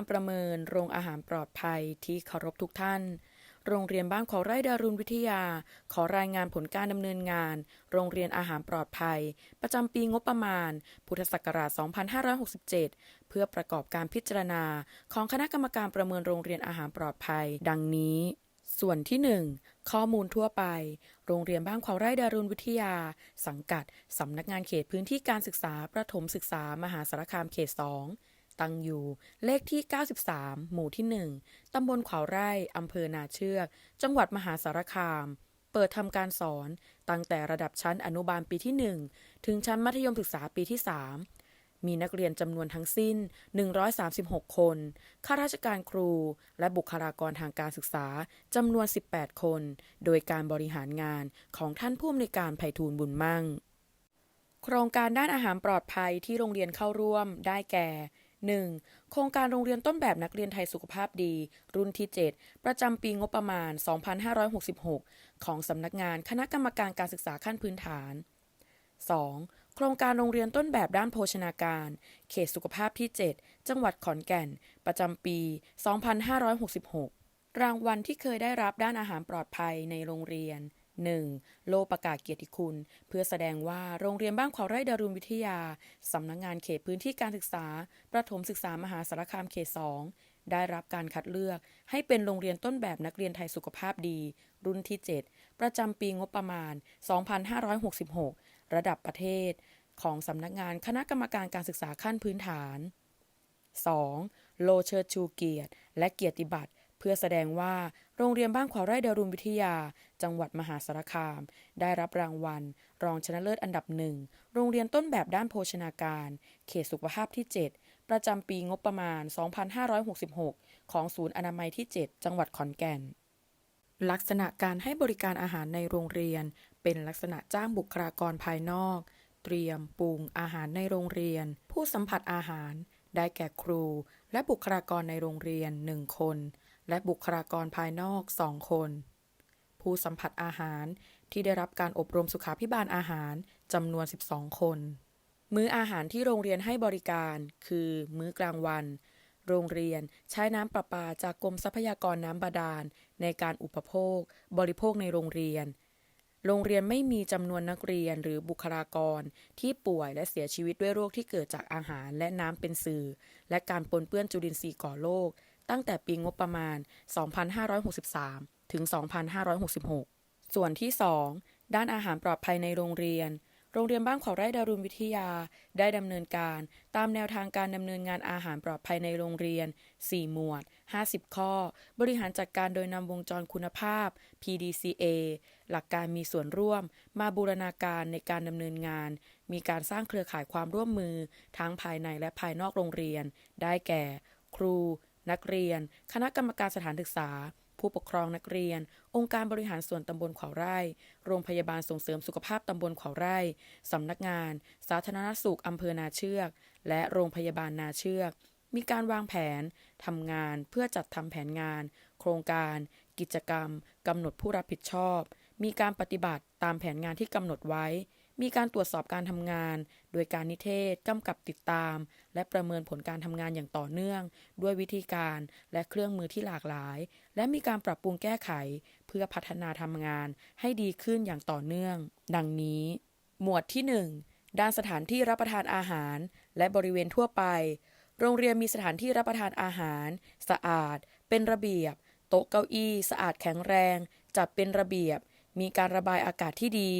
การประเมินโรงอาหารปลอดภัยที่เคารพทุกท่าน โรงเรียนบ้านขอไร่ดารุณวิทยา ขอรายงานผลการดำเนินงาน โรงเรียนอาหารปลอดภัย ประจำปีงบประมาณ พุทธศักราช 2567 เพื่อประกอบการพิจารณา ของคณะกรรมการประเมินโรงเรียนอาหารปลอดภัย ดังนี้ ส่วนที่ 1 ข้อมูลทั่วไป โรงเรียนบ้านขวาวไร่ดารุณวิทยา สังกัดสำนักงานเขตพื้นที่การศึกษาประถมศึกษามหาสารคามเขต 2 ตั้งอยู่ เลขที่ 93 หมู่ที่ 1 ตำบลขวาวไร่อำเภอนาเชือก จังหวัดมหาสารคาม เปิดทำการสอนตั้งแต่ระดับชั้นอนุบาลปีที่ 1 ถึงชั้นมัธยมศึกษาปีที่ 3 มีนักเรียนจำนวนทั้งสิ้น 136 คน ข้าราชการครู และบุคลากรทางการศึกษาจำนวน 18 คน โดยการบริหารงานของท่านผู้อำนวยการไผ่ทูลบุญมั่งโครงการด้านอาหารปลอดภัยที่โรงเรียนเข้าร่วมได้แก่ 1. โครงการโรงเรียนต้นแบบนักเรียนไทยสุขภาพดี รุ่นที่ 7 ประจำปีงบประมาณ 2566 ของสำนักงานคณะกรรมการการศึกษาขั้นพื้นฐาน 2. โครงการโรงเรียนต้นแบบด้านโภชนาการ เขตสุขภาพที่ 7 จังหวัดขอนแก่น ประจำปี 2566 รางวัลที่เคยได้รับด้านอาหารปลอดภัยในโรงเรียน 1. โลประกาศเกียรติคุณ เพื่อแสดงว่าโรงเรียนบ้านขวาวไร่ดารุณวิทยา สำนักงงานเขตพื้นที่การศึกษา ประถมศึกษามหาสารคามเขต 2 ได้รับการคัดเลือก ให้เป็นโรงเรียนต้นแบบนักเรียนไทยสุขภาพดี รุ่นที่ 7 ประจำปีงบประมาณ 2566 ระดับประเทศ ของสำนักงานคณะกรรมการการศึกษาขั้นพื้นฐาน 2. โลเชิดชูเกียรติ และเกียรติบัตร เพื่อแสดงว่าโรงเรียนบ้านขวาวไร่ดารุณวิทยา จังหวัดมหาสารคาม ได้รับรางวัล รองชนะเลิศอันดับหนึ่งโรงเรียนต้นแบบด้านโภชนาการ เขตสุขภาพที่ 7 ประจำปีงบประมาณ 2566 ของศูนย์อนามัยที่ 7 จังหวัดขอนแก่น ลักษณะการให้บริการอาหารในโรงเรียน เป็นลักษณะจ้างบุคลากรภายนอก เตรียมปรุงอาหารในโรงเรียน ผู้สัมผัสอาหาร ได้แก่ครู และบุคลากรในโรงเรียน1คน และบุคลากรภายนอก2คน ผู้สัมผัสอาหารที่ได้รับการอบรมสุขาพิบาลอาหารจำนวน 12 คน มื้ออาหารที่โรงเรียนให้บริการ คือ มื้อกลางวัน โรงเรียนใช้น้ำประปาจากกรมทรัพยากรน้ำบาดาล ในการอุปโภค บริโภคในโรงเรียน โรงเรียนไม่มีจำนวนนักเรียนหรือบุคลากรที่ป่วยและเสียชีวิตด้วยโรคที่เกิดจากอาหารและน้ำเป็นสื่อ และการปนเปื้อนจุลินทรีย์ก่อโรค ตั้งแต่ปีงบประมาณ 2563 ถึง 2566 ส่วนที่ 2 ด้านอาหารปลอดภัยในโรงเรียน โรงเรียนบ้านขวาไร่ดารุณวิทยา ได้ดำเนินการตามแนวทางการดำเนินงานอาหารปลอดภัยในโรงเรียน 4 หมวด 50 ข้อ บริหารจัดการโดยนำวงจรคุณภาพ PDCA หลักการมีส่วนร่วม มาบูรณาการในการดำเนินงาน มีการสร้างเครือข่ายความร่วมมือ ทั้งภายในและภายนอกโรงเรียน ได้แก่ ครู นักเรียน คณะกรรมการสถานศึกษา ผู้ปกครองนักเรียน องค์การบริหารส่วนตำบลขวาวไร่ โรงพยาบาลส่งเสริมสุขภาพตำบลขวาวไร่ สำนักงาน สาธารณสุขอำเภอนาเชือก และโรงพยาบาลนาเชือก มีการวางแผนทำงานเพื่อจัดทำแผนงาน โครงการ กิจกรรมกำหนดผู้รับผิดชอบ มีการปฏิบัติตามแผนงานที่กำหนดไว้ มีการตรวจสอบการทำงาน โดยการนิเทศกำกับติดตาม และประเมินผลการทำงานอย่างต่อเนื่อง ด้วยวิธีการและเครื่องมือที่หลากหลาย และมีการปรับปรุงแก้ไข เพื่อพัฒนาทำงานให้ดีขึ้นอย่างต่อเนื่อง ดังนี้ หมวดที่ 1 ด้านสถานที่รับประทานอาหาร และบริเวณทั่วไป โรงเรียนมีสถานที่รับประทานอาหาร สะอาด เป็นระเบียบ โต๊ะเก้าอี้ สะอาดแข็งแรง จัดเป็นระเบียบมีการระบายอากาศที่ดี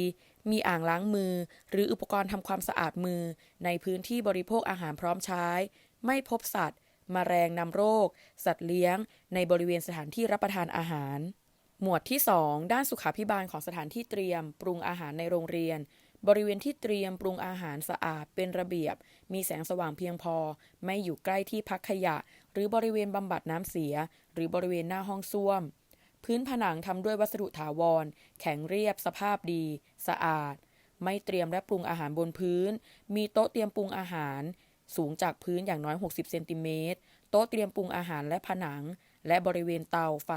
มีอ่างล้างมือ หรืออุปกรณ์ทำความสะอาดมือ ในพื้นที่บริโภคอาหารพร้อมใช้ ไม่พบสัตว์มแมลงนำโรค สัตว์เลี้ยง ในบริเวณสถานที่รับประทานอาหาร หมวดที่ 2 ด้านสุขาพิบาลของสถานที่เตรียม ปรุงอาหารในโรงเรียน บริเวณที่เตรียมปรุงอาหารสะอาดเป็นระเบียบ มีแสงสว่างเพียงพอ ไม่อยู่ใกล้ที่พักขยะ หรือบริเวณบำบัดน้ำเสีย หรือบริเวณหน้าห้องส้วม พื้นผนังทำด้วยวัสดุถาวร แข็งเรียบสภาพดี สะอาด ไม่เตรียมและปรุงอาหารบนพื้น มีโต๊ะเตรียมปรุงอาหาร สูงจากพื้นอย่างน้อย 60 เซนติเมตร โต๊ะเตรียมปรุงอาหารและผนัง และบริเวณเตาไฟ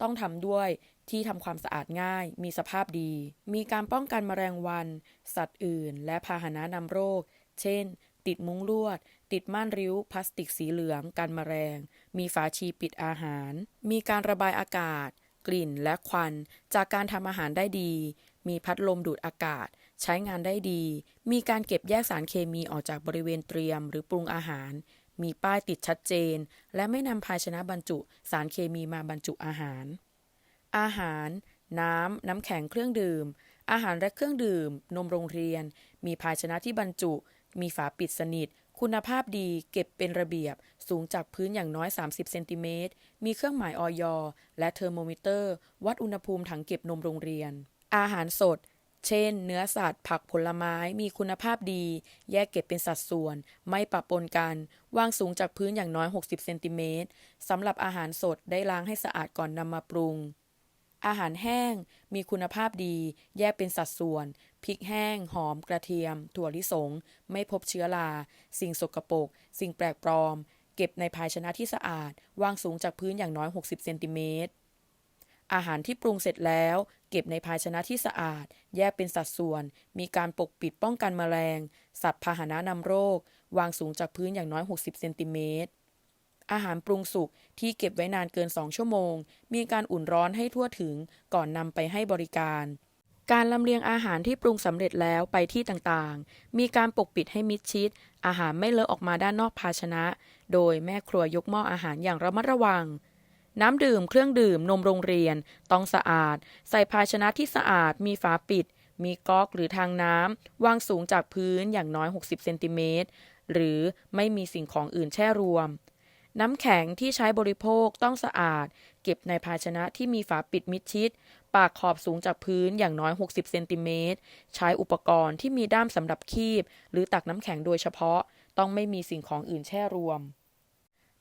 ต้องทำด้วยที่ทำความสะอาดง่าย มีสภาพดี มีการป้องกันแมลงวัน สัตว์อื่น และพาหนะนำโรค เช่น ติดมุ้งลวด ติดม่านริ้ว พลาสติกสีเหลืองกันแมลง มีฝาชีปิดอาหาร มีการระบายอากาศ กลิ่นและควัน จากการทำอาหารได้ดี มีพัดลมดูดอากาศ ใช้งานได้ดี มีการเก็บแยกสารเคมีออกจากบริเวณเตรียม หรือปรุงอาหาร มีป้ายติดชัดเจน และไม่นำภาชนะบรรจุ สารเคมีมาบรรจุอาหาร อาหาร น้ำ น้ำแข็งเครื่องดื่มอาหารและเครื่องดื่ม นมโรงเรียน มีภาชนะที่บรรจุ มีฝาปิดสนิท คุณภาพดีเก็บเป็นระเบียบ สูงจากพื้นอย่างน้อย 30 เซนติเมตร มีเครื่องหมายออยและเทอร์โมมิเตอร์ วัดอุณหภูมิถังเก็บนมโรงเรียน อาหารสด เช่น เนื้อสัตว์ ผักผลไม้ มีคุณภาพดี แยกเก็บเป็นสัดส่วน ไม่ปะปนกัน วางสูงจากพื้นอย่างน้อย 60 เซนติเมตรสำหรับอาหารสดได้ล้างให้สะอาดก่อนนำมาปรุง อาหารแห้งมีคุณภาพดี แยกเป็นสัดส่วน พริกแห้ง หอม กระเทียม ถั่วลิสง ไม่พบเชื้อรา สิ่งสกปรก สิ่งแปลกปลอม เก็บในภาชนะที่สะอาด วางสูงจากพื้นอย่างน้อย 60 เซนติเมตร อาหารที่ปรุงเสร็จแล้ว เก็บในภาชนะที่สะอาด แยกเป็นสัดส่วน มีการปกปิดป้องกันแมลง สัตว์พาหนะนำโรค วางสูงจากพื้นอย่างน้อย 60 เซนติเมตร อาหารปรุงสุกที่เก็บไว้นานเกิน 2 ชั่วโมง มีการอุ่นร้อนให้ทั่วถึงก่อนนำไปให้บริการ การลำเลียงอาหารที่ปรุงสำเร็จแล้วไปที่ต่างๆ มีการปกปิดให้มิดชิด อาหารไม่เลอะออกมาด้านนอกภาชนะ โดยแม่ครัวยกหม้ออาหารอย่างระมัดระวังน้ำดื่มเครื่องดื่มนมโรงเรียน ต้องสะอาด ใส่ภาชนะที่สะอาด มีฝาปิด มีก๊อกหรือทางน้ำวางสูงจากพื้นอย่างน้อย 60 เซนติเมตร หรือไม่มีสิ่งของอื่นแช่รวม น้ำแข็งที่ใช้บริโภคต้องสะอาด เก็บในภาชนะที่มีฝาปิดมิดชิด ปากขอบสูงจากพื้นอย่างน้อย 60 เซนติเมตร ใช้อุปกรณ์ที่มีด้ามสำหรับคีบ หรือตักน้ำแข็งโดยเฉพาะ ต้องไม่มีสิ่งของอื่นแช่รวม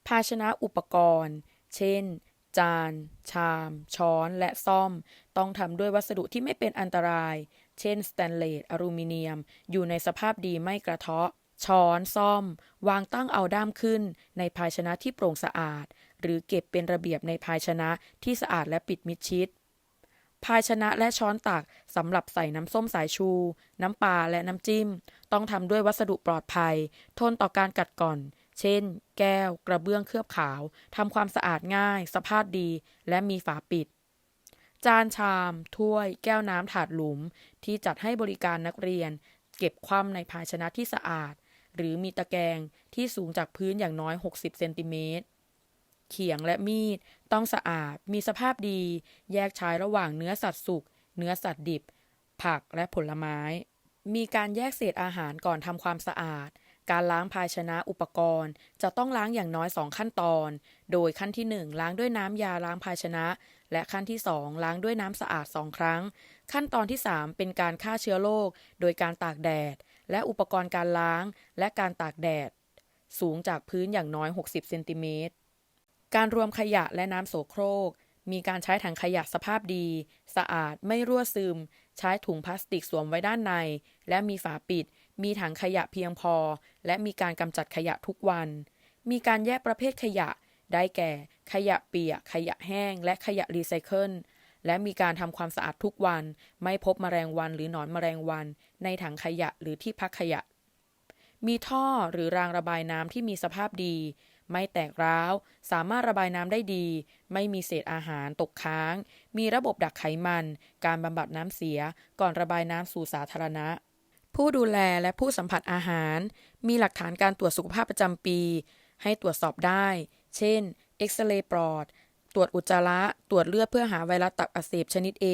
ภาชนะอุปกรณ์ เช่น จาน ชาม ช้อน และซ่อม ต้องทำด้วยวัสดุที่ไม่เป็นอันตราย เช่น สแตนเลส อลูมิเนียม อยู่ในสภาพดีไม่กระเทาะ ช้อนซ่อม วางตั้งเอาด้ามขึ้น ในภาชนะที่โปร่งสะอาด หรือเก็บเป็นระเบียบในภาชนะที่สะอาดและปิดมิดชิด ภาชนะและช้อนตักสำหรับใส่น้ำส้มสายชู น้ำปลาและน้ำจิ้ม ต้องทำด้วยวัสดุปลอดภัย ทนต่อการกัดก่อน เช่น แก้ว กระเบื้องเคลือบขาวทำความสะอาดง่าย สภาพดี และมีฝาปิดจานชาม ถ้วย แก้วน้ำถาดหลุม ที่จัดให้บริการนักเรียน เก็บคว่ำในภาชนะที่สะอาด หรือมีตะแกรงที่สูงจากพื้นอย่างน้อย 60 เซนติเมตร เขียงและมีดต้องสะอาด มีสภาพดี แยกใช้ระหว่างเนื้อสัตว์สุก เนื้อสัตว์ดิบ ผักและผลไม้ มีการแยกเศษอาหารก่อนทำความสะอาด การล้างภาชนะอุปกรณ์ จะต้องล้างอย่างน้อย 2 ขั้นตอน โดยขั้นที่ 1 ล้างด้วยน้ำยาล้างภาชนะ และขั้นที่ 2 ล้างด้วยน้ำสะอาด 2 ครั้ง ขั้นตอนที่ 3 เป็นการฆ่าเชื้อโรคโดยการตากแดด และอุปกรณ์การล้างและการตากแดด สูงจากพื้นอย่างน้อย 60 เซนติเมตร การรวมขยะและน้ำโสโครก มีการใช้ถังขยะสภาพดี สะอาดไม่รั่วซึม ใช้ถุงพลาสติกสวมไว้ด้านใน และมีฝาปิด มีถังขยะเพียงพอ และมีการกำจัดขยะทุกวัน มีการแยกประเภทขยะ ได้แก่ ขยะเปียก ขยะแห้ง และขยะรีไซเคิล และมีการทำความสะอาดทุกวัน ไม่พบแมลงวันหรือหนอนแมลงวัน ในถังขยะหรือที่พักขยะ มีท่อหรือรางระบายน้ำที่มีสภาพดี ไม่แตกร้าว สามารถระบายน้ำได้ดี ไม่มีเศษอาหารตกค้าง มีระบบดักไขมัน การบำบัดน้ำเสีย ก่อนระบายน้ำสู่สาธารณะผู้ดูแลและผู้สัมผัสอาหาร มีหลักฐานการตรวจสุขภาพประจำปี ให้ตรวจสอบได้ เช่น เอ็กซเรย์ปอด ตรวจอุจจาระ ตรวจเลือดเพื่อหาไวรัสตับอักเสบชนิด A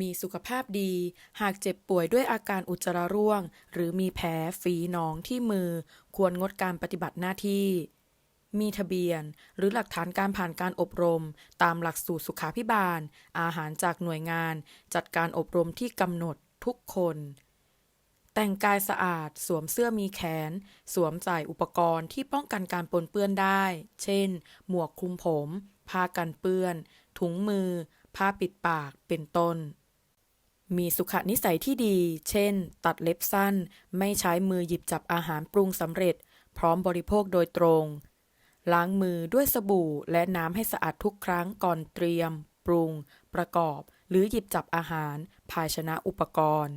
มีสุขภาพดี หากเจ็บป่วยด้วยอาการอุจจาระร่วง หรือมีแผลฝีหนองที่มือ ควรงดการปฏิบัติหน้าที่ มีทะเบียน หรือหลักฐานการผ่านการอบรม ตามหลักสูตรสุขาพิบาล อาหารจากหน่วยงาน จัดการอบรมที่กำหนดทุกคน แต่งกายสะอาด สวมเสื้อมีแขน สวมใส่อุปกรณ์ที่ป้องกันการปนเปื้อนได้ เช่น หมวกคลุมผม ผ้ากันเปื้อน ถุงมือ ผ้าปิดปาก เป็นต้น มีสุขนิสัยที่ดี เช่น ตัดเล็บสั้น ไม่ใช้มือหยิบจับอาหารปรุงสำเร็จ พร้อมบริโภคโดยตรง ล้างมือด้วยสบู่และน้ำให้สะอาดทุกครั้งก่อนเตรียม ปรุง ประกอบ หรือหยิบจับอาหาร ภาชนะอุปกรณ์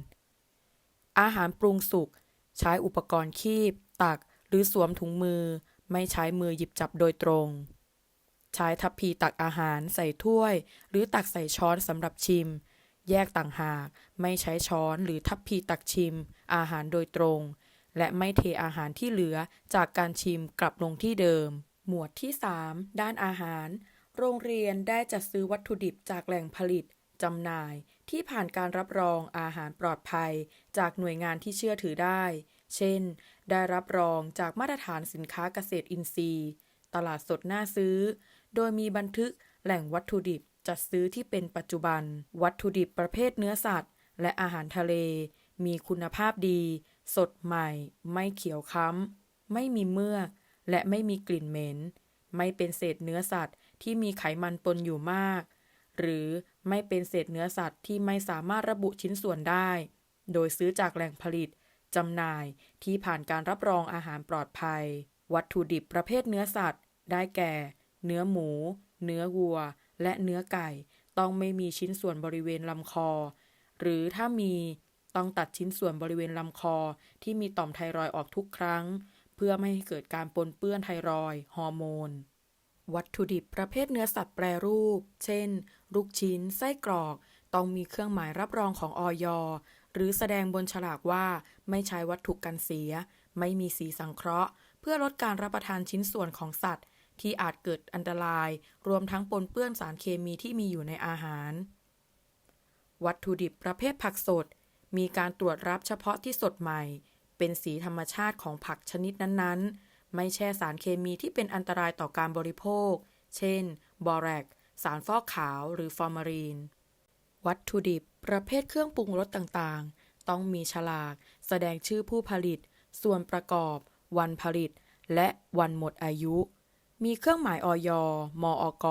อาหารปรุงสุก ใช้อุปกรณ์คีบ ตัก หรือสวมถุงมือ ไม่ใช้มือหยิบจับโดยตรง ใช้ทัพพีตักอาหารใส่ถ้วย หรือตักใส่ช้อนสำหรับชิม แยกต่างหาก ไม่ใช้ช้อนหรือทัพพีตักชิม อาหารโดยตรง และไม่เทอาหารที่เหลือจากการชิมกลับลงที่เดิม หมวดที่ 3 ด้านอาหาร โรงเรียนได้จัดซื้อวัตถุดิบจากแหล่งผลิตจำหน่ายที่ผ่านการรับรองอาหารปลอดภัย จากหน่วยงานที่เชื่อถือได้ เช่น ได้รับรองจากมาตรฐานสินค้าเกษตรอินทรีย์ ตลาดสดน่าซื้อ โดยมีบันทึกแหล่งวัตถุดิบจัดซื้อที่เป็นปัจจุบัน วัตถุดิบประเภทเนื้อสัตว์ และอาหารทะเล มีคุณภาพดี สดใหม่ ไม่เขียวค้ำ ไม่มีเมือกและไม่มีกลิ่นเหม็น ไม่เป็นเศษเนื้อสัตว์ที่มีไขมันปนอยู่มาก หรือไม่เป็นเศษเนื้อสัตว์ที่ไม่สามารถระบุชิ้นส่วนได้ โดยซื้อจากแหล่งผลิตจำหน่ายที่ผ่านการรับรองอาหารปลอดภัย วัตถุดิบประเภทเนื้อสัตว์ ได้แก่ เนื้อหมู เนื้อวัว และเนื้อไก่ ต้องไม่มีชิ้นส่วนบริเวณลำคอ หรือถ้ามีต้องตัดชิ้นส่วนบริเวณลำคอที่มีต่อมไทรอยด์ออกทุกครั้ง เพื่อไม่ให้เกิดการปนเปื้อนไทรอยด์ฮอร์โมน วัตถุดิบประเภทเนื้อสัตว์แปรรูป เช่น ลูกชิ้น ไส้กรอก ต้องมีเครื่องหมายรับรองของออยหรือแสดงบนฉลากว่าไม่ใช้วัตถุกันเสีย ไม่มีสีสังเคราะห์ เพื่อลดการรับประทานชิ้นส่วนของสัตว์ ที่อาจเกิดอันตราย รวมทั้งปนเปื้อนสารเคมีที่มีอยู่ในอาหาร วัตถุดิบประเภทผักสด มีการตรวจรับเฉพาะที่สดใหม่ เป็นสีธรรมชาติของผักชนิดนั้นๆ ไม่แช่สารเคมีที่เป็นอันตรายต่อการบริโภค เช่น บอแรก สารฟอกขาวหรือฟอร์มารีน วัตถุดิบ ประเภทเครื่องปรุงรสต่างๆ ต้องมีฉลาก แสดงชื่อผู้ผลิต ส่วนประกอบ วันผลิต และวันหมดอายุ มีเครื่องหมายออยมอก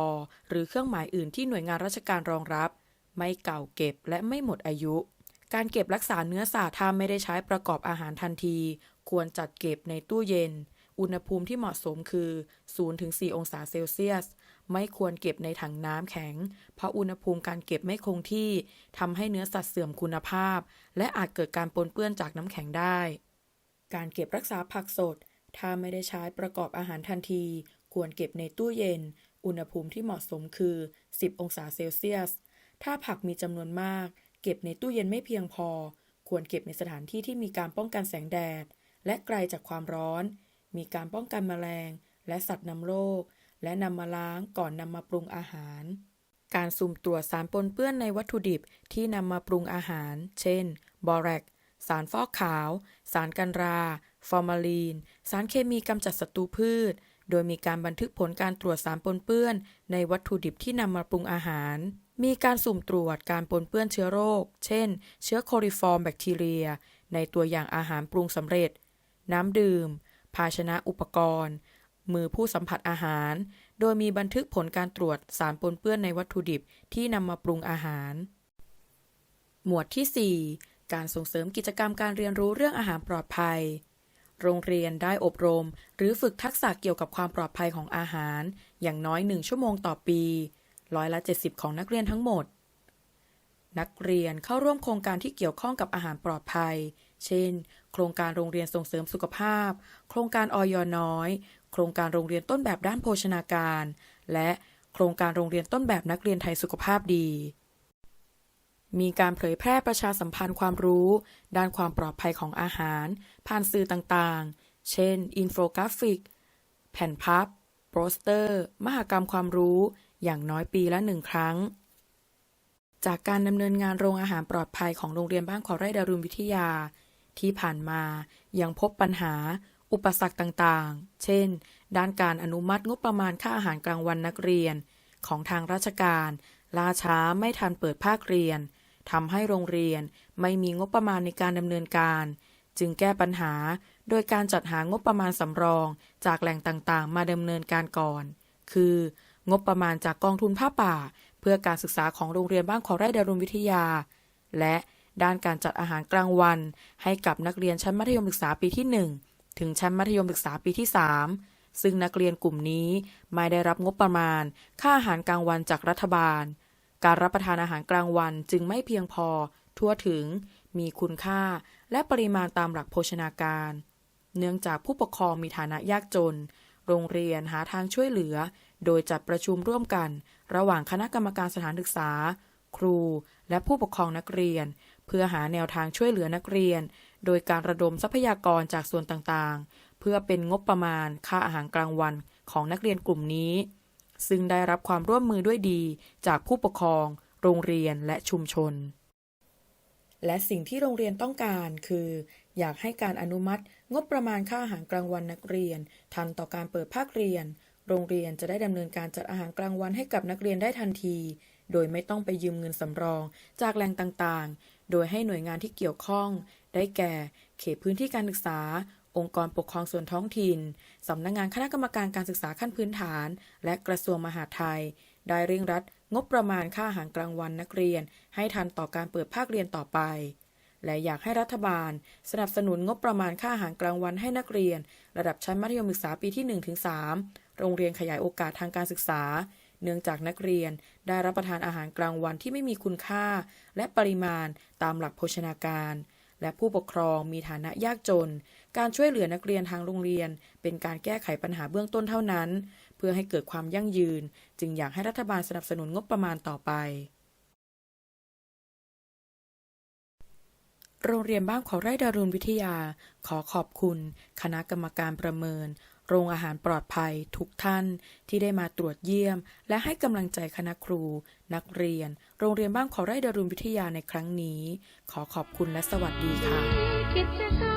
หรือเครื่องหมายอื่นที่หน่วยงานราชการรองรับ ไม่เก่าเก็บและไม่หมดอายุ การเก็บรักษาเนื้อสัตว์ถ้าไม่ได้ใช้ประกอบอาหารทันที ควรจัดเก็บในตู้เย็น อุณหภูมิที่เหมาะสมคือ 0-4 องศาเซลเซียส ไม่ควรเก็บในถังน้ำแข็ง เพราะอุณหภูมิการเก็บไม่คงที่ทำให้เนื้อสัตว์เสื่อมคุณภาพ และอาจเกิดการปนเปื้อนจากน้ำแข็งได้ การเก็บรักษาผักสดถ้าไม่ได้ใช้ประกอบอาหารทันที ควรเก็บในตู้เย็น อุณหภูมิที่เหมาะสมคือ 10 องศาเซลเซียส ถ้าผักมีจำนวนมาก เก็บในตู้เย็นไม่เพียงพอ ควรเก็บในสถานที่ที่มีการป้องกันแสงแดด และไกลจากความร้อน มีการป้องกันแมลง และสัตว์นำโรค และนำมาล้างก่อนนำมาปรุงอาหาร การสุ่มตรวจสารปนเปื้อนในวัตถุดิบที่นำมาปรุงอาหาร เช่น บอแรกสารฟอกขาว สารกันรา ฟอร์มาลีน สารเคมีกำจัดศัตรูพืช โดยมีการบันทึกผลการตรวจสารปนเปื้อน ในวัตถุดิบที่นำมาปรุงอาหาร มีการสุ่มตรวจการปนเปื้อนเชื้อโรค เช่น เชื้อโคลิฟอร์มแบคทีเรีย ในตัวอย่างอาหารปรุงสำเร็จ น้ำดื่ม ภาชนะอุปกรณ์ มือผู้สัมผัสอาหาร โดยมีบันทึกผลการตรวจสารปนเปื้อนในวัตถุดิบที่นำมาปรุงอาหาร หมวดที่ 4 การส่งเสริมกิจกรรมการเรียนรู้เรื่องอาหารปลอดภัย โรงเรียนได้อบรม หรือฝึกทักษะเกี่ยวกับความปลอดภัยของอาหาร อย่างน้อย1ชั่วโมงต่อปีร้อยละ 70 ของนักเรียนทั้งหมด นักเรียนเข้าร่วมโครงการที่เกี่ยวข้องกับอาหารปลอดภัย เช่น โครงการโรงเรียนส่งเสริมสุขภาพ โครงการออยน้อย โครงการโรงเรียนต้นแบบด้านโภชนาการ และโครงการโรงเรียนต้นแบบนักเรียนไทยสุขภาพดี มีการเผยแพร่ประชาสัมพันธ์ความรู้ ด้านความปลอดภัยของอาหาร ผ่านสื่อต่างๆ เช่น อินโฟกราฟิก แผ่นพับ โปสเตอร์ มหกรรมความรู้ อย่างน้อยปีละหนึ่งครั้ง จากการดำเนินงานโรงอาหารปลอดภัยของโรงเรียนบ้านขอไร่ดารุณวิทยา ที่ผ่านมายังพบปัญหา อุปสรรคต่างๆ เช่น ด้านการอนุมัติงบประมาณค่าอาหารกลางวันนักเรียน ของทางราชการ ล่าช้าไม่ทันเปิดภาคเรียน ทำให้โรงเรียนไม่มีงบประมาณในการดำเนินการ จึงแก้ปัญหาโดยการจัดหางบประมาณสำรองจากแหล่งต่างๆ มาดำเนินการก่อน คือ งบประมาณจากกองทุนผ้าป่า เพื่อการศึกษาของโรงเรียนบ้านขอไร่ดารุณวิทยา และด้านการจัดอาหารกลางวัน ให้กับนักเรียนชั้นมัธยมศึกษาปีที่ 1 ถึงชั้นมัธยมศึกษาปีที่ 3 ซึ่งนักเรียนกลุ่มนี้ไม่ได้รับงบประมาณ ค่าอาหารกลางวันจากรัฐบาล การรับประทานอาหารกลางวันจึงไม่เพียงพอ ทั่วถึง มีคุณค่า และปริมาณตามหลักโภชนาการ เนื่องจากผู้ปกครองมีฐานะยากจน โรงเรียนหาทางช่วยเหลือ โดยจัดประชุมร่วมกัน ระหว่างคณะกรรมการสถานศึกษา ครู และผู้ปกครองนักเรียน เพื่อหาแนวทางช่วยเหลือนักเรียน โดยการระดมทรัพยากรจากส่วนต่างๆ เพื่อเป็นงบประมาณค่าอาหารกลางวันของนักเรียนกลุ่มนี้ ซึ่งได้รับความร่วมมือด้วยดี จากผู้ปกครอง โรงเรียนและชุมชน และสิ่งที่โรงเรียนต้องการคือ อยากให้การอนุมัติ งบประมาณค่าอาหารกลางวันนักเรียน ทันต่อการเปิดภาคเรียน โรงเรียนจะได้ดำเนินการจัดอาหารกลางวันให้กับนักเรียนได้ทันที โดยไม่ต้องไปยืมเงินสำรอง จากแหล่งต่างๆ โดยให้หน่วยงานที่เกี่ยวข้อง ได้แก่ เขตพื้นที่การศึกษา องค์กรปกครองส่วนท้องถิ่น สำนักงานคณะกรรมการการศึกษาขั้นพื้นฐาน และกระทรวงมหาดไทย ได้เร่งรัดงบประมาณค่าอาหารกลางวันนักเรียน ให้ทันต่อการเปิดภาคเรียนต่อไป และอยากให้รัฐบาล สนับสนุนงบประมาณค่าอาหารกลางวันให้นักเรียน ระดับชั้นมัธยมศึกษาปีที่ 1-3 โรงเรียนขยายโอกาสทางการศึกษา เนื่องจากนักเรียนได้รับประทานอาหารกลางวันที่ไม่มีคุณค่า และปริมาณตามหลักโภชนาการ และผู้ปกครองมีฐานะยากจน การช่วยเหลือนักเรียนทางโรงเรียน เป็นการแก้ไขปัญหาเบื้องต้นเท่านั้น เพื่อให้เกิดความยั่งยืน จึงอยากให้รัฐบาลสนับสนุนงบประมาณต่อไป โรงเรียนบ้านขอไร่ดารุณวิทยา ขอขอบคุณ คณะกรรมการประเมิน โรงอาหารปลอดภัยทุกท่านที่ได้มาตรวจเยี่ยม และให้กำลังใจคณะครู นักเรียน โรงเรียนบ้านขอไร่ดารุณวิทยาในครั้งนี้ ขอขอบคุณและสวัสดีค่ะ